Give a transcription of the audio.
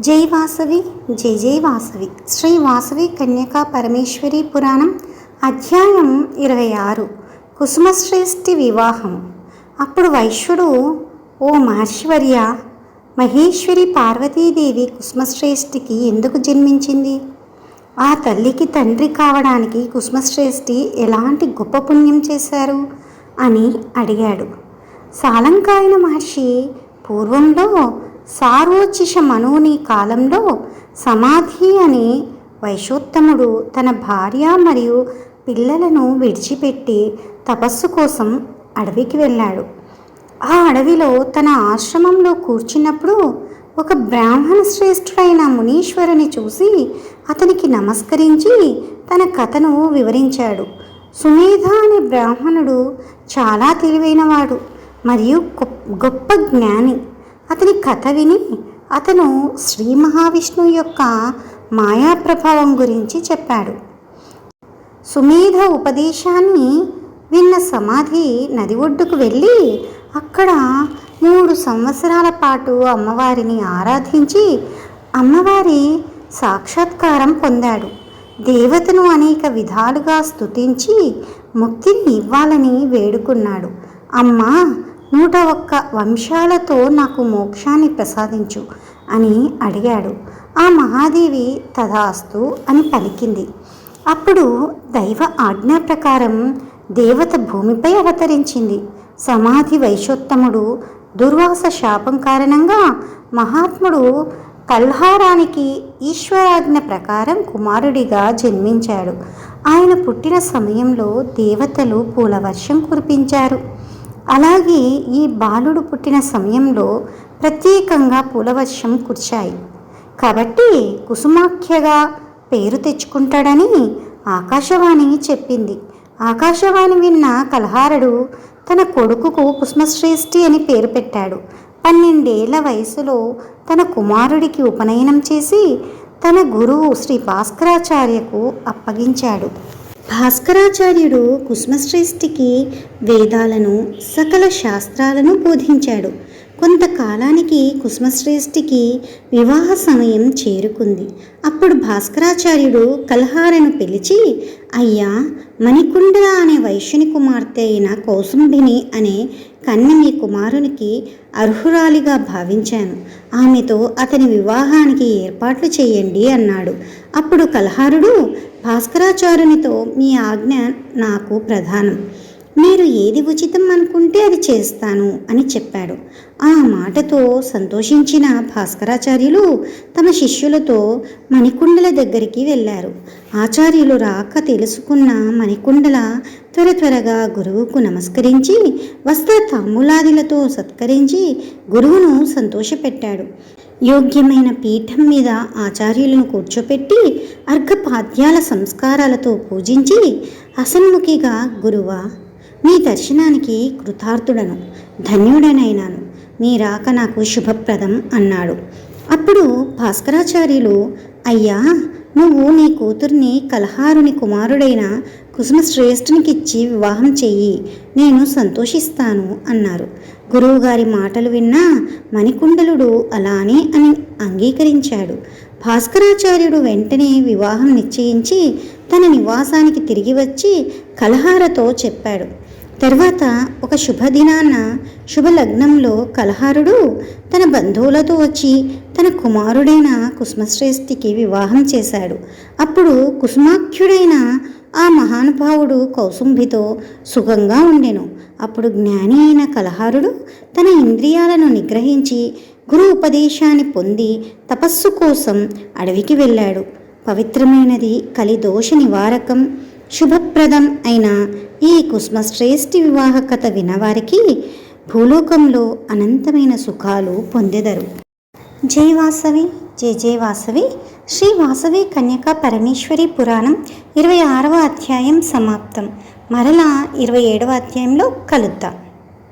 జై వాసవి జై జై వాసవి. శ్రీ వాసవి కన్యకా పరమేశ్వరి పురాణం అధ్యాయం ఇరవై ఆరు కుసుమశ్రేష్ఠి వివాహం. అప్పుడు వైశ్యుడు ఓ మహేశ్వర్య మహేశ్వరి పార్వతీదేవి కుసుమశ్రేష్ఠికి ఎందుకు జన్మించింది? ఆ తల్లికి తండ్రి కావడానికి కుసుమశ్రేష్ఠి ఎలాంటి గొప్ప పుణ్యం చేశారు? అని అడిగాడు. సాలంకాయన మహర్షి పూర్వంలో సారోచిష మనోని కాలంలో సమాధి అనే వైశోత్తముడు తన భార్య మరియు పిల్లలను విడిచిపెట్టి తపస్సు కోసం అడవికి వెళ్ళాడు. ఆ అడవిలో తన ఆశ్రమంలో కూర్చున్నప్పుడు ఒక బ్రాహ్మణ శ్రేష్ఠుడైన మునీశ్వరుని చూసి అతనికి నమస్కరించి తన కథను వివరించాడు. సుమేధ అనే బ్రాహ్మణుడు చాలా తెలివైనవాడు మరియు గొప్ప జ్ఞాని. అతని కథ విని అతను శ్రీ మహావిష్ణువు యొక్క మాయా ప్రభావం గురించి చెప్పాడు. సుమేధ ఉపదేశాన్ని విన్న సమాధి నది ఒడ్డుకు వెళ్ళి అక్కడ మూడు సంవత్సరాల పాటు అమ్మవారిని ఆరాధించి అమ్మవారి సాక్షాత్కారం పొందాడు. దేవతను అనేక విధాలుగా స్తుతించి ముక్తిని ఇవ్వాలని వేడుకున్నాడు. అమ్మా నూట ఒక్క వంశాలతో నాకు మోక్షాన్ని ప్రసాదించు అని అడిగాడు. ఆ మహాదేవి తదాస్తు అని పలికింది. అప్పుడు దైవ ఆజ్ఞ ప్రకారం దేవత భూమిపై అవతరించింది. సమాధి వైశోత్తముడు దుర్వాస శాపం కారణంగా మహాత్ముడు కల్హారానికి ఈశ్వరాజ్ఞ ప్రకారం కుమారుడిగా జన్మించాడు. ఆయన పుట్టిన సమయంలో దేవతలు పూలవర్షం కురిపించారు. అలాగే ఈ బాలుడు పుట్టిన సమయంలో ప్రత్యేకంగా పూలవర్షం కురిచాయి కాబట్టి కుసుమాఖ్యగా పేరు తెచ్చుకుంటాడని ఆకాశవాణి చెప్పింది. ఆకాశవాణి విన్న కలహారుడు తన కొడుకుకు కుసుమశ్రేష్ఠి అని పేరు పెట్టాడు. పన్నెండేళ్ళ వయసులో తన కుమారుడికి ఉపనయనం చేసి తన గురువు శ్రీ భాస్కరాచార్యకు అప్పగించాడు. భాస్కరాచార్యుడు కుసుమశ్రేష్ఠికి వేదాలను సకల శాస్త్రాలను బోధించాడు. కొంతకాలానికి కుసుమశ్రేష్ఠికి వివాహ సమయం చేరుకుంది. అప్పుడు భాస్కరాచార్యుడు కల్హారను పిలిచి అయ్యా మణికుండల అనే వైశ్యుని కుమార్తె అయిన కౌసుంభిని అనే కన్ని మీ కుమారునికి అర్హురాలిగా భావించాను. ఆమెతో అతని వివాహానికి ఏర్పాట్లు చేయండి అన్నాడు. అప్పుడు కల్హారుడు భాస్కరాచార్యునితో మీ ఆజ్ఞ నాకు ప్రధానం. మీరు ఏది ఉచితం అనుకుంటే అది చేస్తాను అని చెప్పాడు. ఆ మాటతో సంతోషించిన భాస్కరాచార్యులు తమ శిష్యులతో మణికుండల దగ్గరికి వెళ్ళారు. ఆచార్యులు రాక తెలుసుకున్న మణికుండల త్వర త్వరగా గురువుకు నమస్కరించి వస్త్ర తాంబూలాదిలతో సత్కరించి గురువును సంతోషపెట్టాడు. యోగ్యమైన పీఠం మీద ఆచార్యులను కూర్చోపెట్టి అర్ఘపాద్యాల సంస్కారాలతో పూజించి అసన్ముఖిగా గురువా మీ దర్శనానికి కృతార్థుడను ధన్యుడనైనాను. మీ రాక నాకు శుభప్రదం అన్నాడు. అప్పుడు భాస్కరాచార్యులు అయ్యా నువ్వు నీ కూతుర్ని కలహారుని కుమారుడైన కుసుమశ్రేష్ఠునికిచ్చి వివాహం చెయ్యి నేను సంతోషిస్తాను అన్నారు. గురువుగారి మాటలు విన్నా మణికుండలుడు అలానే అని అంగీకరించాడు. భాస్కరాచార్యుడు వెంటనే వివాహం నిశ్చయించి తన నివాసానికి తిరిగి వచ్చి కలహారతో చెప్పాడు. తర్వాత ఒక శుభదినాన శుభలగ్నంలో కలహారుడు తన బంధువులతో వచ్చి తన కుమారుడైన కుసుమశ్రేష్ఠికి వివాహం చేశాడు. అప్పుడు కుసుమాఖ్యుడైన ఆ మహానుభావుడు కౌసుంభితో సుఖంగా ఉండెను. అప్పుడు జ్ఞాని అయిన కలహారుడు తన ఇంద్రియాలను నిగ్రహించి గురు ఉపదేశాన్ని పొంది తపస్సు కోసం అడవికి వెళ్ళాడు. పవిత్రమైనది కలిదోష నివారకం శుభప్రదం అయిన ఈ కుస్మశ్రేష్ఠి వివాహ కథ వినవారికి భూలోకంలో అనంతమైన సుఖాలు పొందెదరు. జై వాసవి జై జై వాసవి. శ్రీ వాసవి కన్యక పరమేశ్వరి పురాణం ఇరవై ఆరవ అధ్యాయం సమాప్తం. మరలా ఇరవై ఏడవ అధ్యాయంలో కలుద్దాం.